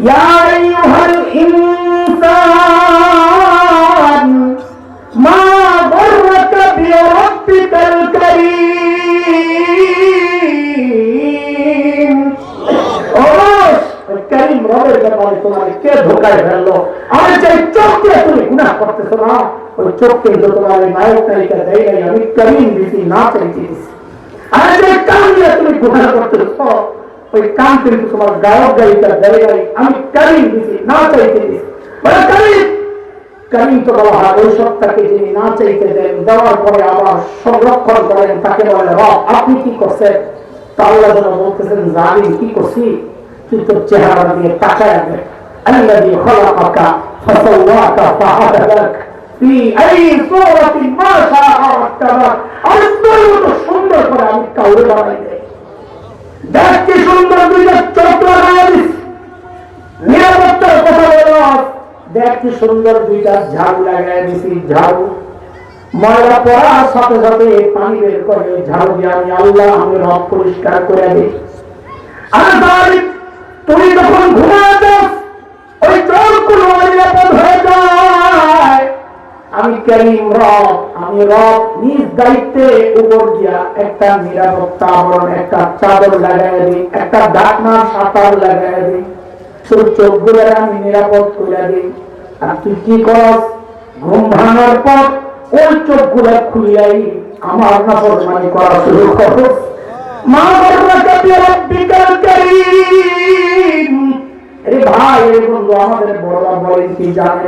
يا أيها الإنسان ما غرك بربك الكريم অবশ করিম রবের ব্যাপারে তোমার কে ধোকায় ফেললো আমি চাই চোখকে তুমি গুনাহ করতেছো না ওই চোখকে তো তোমার এই নায়ক নায়িকা দেয় নাই আমি করিম দিছি না চাইতে দিছি আমি চাই কান দিয়ে তুমি গুনাহ করতেছো ওই কান কিন্তু তোমার গায়ক গায়িকা দেয় নাই আমি করিম দিছি না চাইতে দিছি বলে করিম করিম তো বলা হয় ওই সত্তাকে যিনি না চাইতে দেন দেওয়ার পরে আবার সংরক্ষণ করেন তাকে বলে রব আপনি কি করছেন তা আল্লাহ যেন বলতেছেন জালিম কি করছি তুই তোর চেহারা দিয়ে তাকায় দেখ الذي خلقك فسواك فعدلك في أي صورة ما شاء ركبك আমি তোর মতো সুন্দর করে আমি কাউরে বানাই দেয় দেখ কি সুন্দর দেখ কি সুন্দর দুইটা ঝাড়ু ঝাড়ু সাথে পানি করে ঝাড়ু দিয়ে আমি আল্লাহ আমি রব পরিষ্কার করে দিই। আর আমি রব নিজ দায়িত্বে উপর দিয়া একটা নিরাপত্তা আবরণ, একটা চাদর লাগাই দিই, একটা ডাকনা সাঁতার লাগাই দিই। তোর চোখগুলো আমি নিরাপদ করে দিই। আর তুই কি করস? ঘুম ভাঙার পর ওই চোখগুলো খুলিয়াই আমার নাফরমানি করা শুরু করস মা বর্ণাকে বিরব্বিকাল কারীম আরে ভাই বন্ধু আমাদের বড়রা বলেন কি জানে?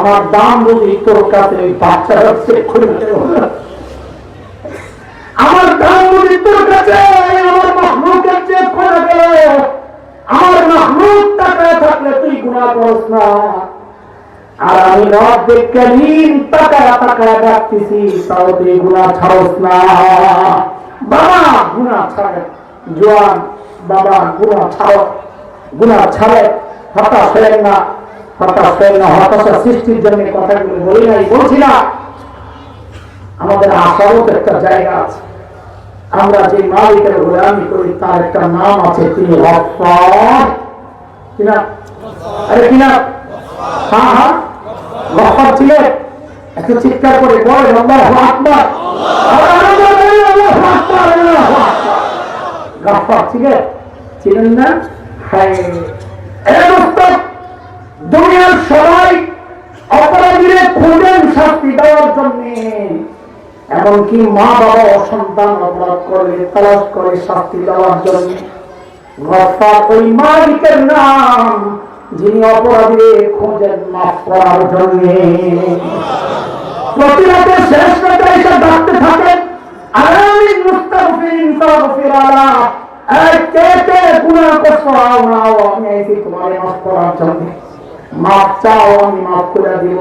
আমার দাম বুঝি তোর কাছে ওই দিল। আমার দাম বুঝি তোর কাছে, আমার মাহলুকের চেক করে আমার টাকায় থাকলে তুই গুণা করস না। আর আমি ডাকতেছি, তাও তুই গুণা ছাড়স না। বাবা গুণা ছাড়ে। জোয়ান, বাবা গুণা ছাড়ো। গুণা ছাড়ে, হতাশ হলেন না। বলি আমাদের আশারও একটা জায়গা আছে। আমরা যে মালিকের গোলামি করি, তার একটা নাম আছে, তিনি হ্যাঁ হ্যাঁ। গফফার ছিলেন চিৎকার করে আল্লাহু আকবার। ছিলেন না? দুনিয়ার সবাই অপরাধীরে খুঁজেন শাস্তি দেওয়ার জন্য। এমনকি মা বাবা সন্তান অপরাধ করে, তালাশ করে শাস্তি দেওয়ার জন্য। ওই মালিকের নাম যিনি অপরাধীরে মাফ করার জন্য। শেষ এসে ডাকতে থাকেন এই কে কে গুনাহ করছ? আও না আমি আইছি তোমারে মাফ করার জন্য। মাফ চাও, আমি মাফ করে দিব।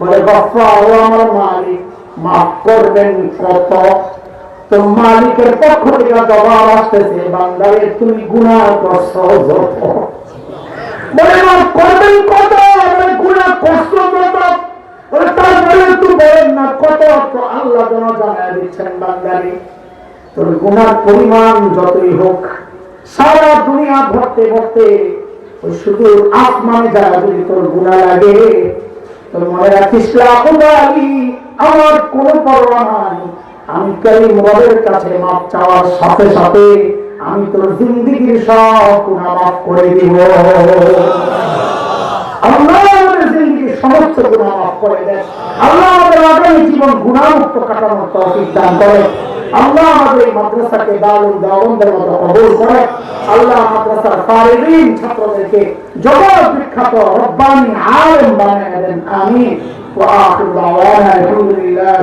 বলে গফফার ও আমার মালিক, মাফ করবেন কত তো মালিকের পক্ষ থেকে জবাব আসতেছে, বান্দারে, তুমি গুনাহ করছ যত বলে, মাফ করবেন কত? বলে, গুনাহ করছ যত তারপরে একটু বলেন না কত, তো আল্লাহ যেন দিচ্ছেন বান্দারে। তোর গুনার পরিমাণ যতই হোক, সারা দুনিয়া ভরতে ভরতে শুধু যারা যদি তোর গুণা লাগে, তোর মনে রাখিস আমার পরোয়া নাই। আমি কালিম রবের কাছে মাপ চাওয়ার সাথে সাথে আমি তোর জিন্দিগির সব গুণা মাফ করে দিব। আমাদের জিন্দিগির সমস্ত গুণা মাফ করে দেন। আল্লাহ আমাদের আগামী জীবন গুণামুক্ত কাটানোর তৌফিক দান করে আল্লাহ আমাদের এই মাদ্রাসাকে দারুল দাওয়ানদের মতো কবুল করে আল্লাহ মাদ্রাসার ফারিদিন ছাত্রদেরকে জগৎ বিখ্যাত রব্বানি আলেম বানিয়ে দেন। আমিন। ওয়া আখিরু দাওয়ানা আলহামদুলিল্লাহ